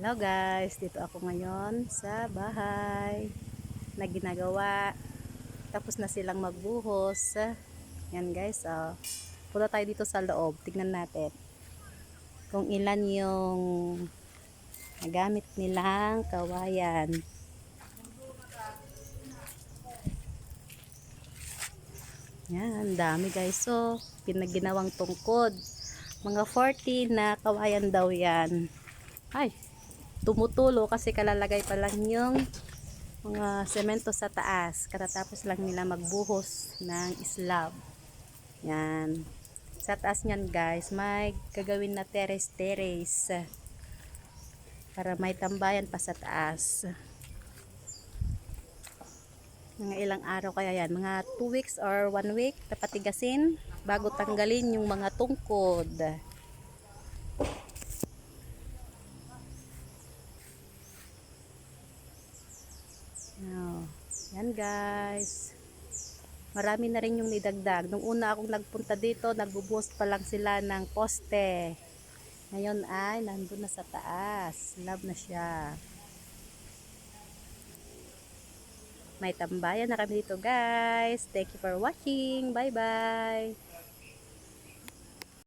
Hello guys, dito ako ngayon sa bahay na ginagawa. Tapos na silang magbuhos. Yan guys, oh. punta tayo dito sa loob. Tignan natin kung ilan yung nagamit nilang kawayan. Yan, dami guys. So, pinaginawang tungkod. Mga 40 na kawayan daw yan. Ay, tumutulo kasi kalalagay pa lang yung mga semento sa taas. Katatapos lang nila magbuhos ng slab. Yan. Sa taas niyan guys, may gagawin na terrace-terrace. Para may tambayan pa sa taas. Mga ilang araw kaya yan. Mga 2 weeks or 1 week tapatigasin bago tanggalin yung mga tungkod. Yan guys. Marami na rin yung nidagdag. Nung una akong nagpunta dito, nagbubuhos pa lang sila ng poste. Ngayon ay nandun na sa taas. Love na siya. May tambayan na kami dito guys. Thank you for watching. Bye bye.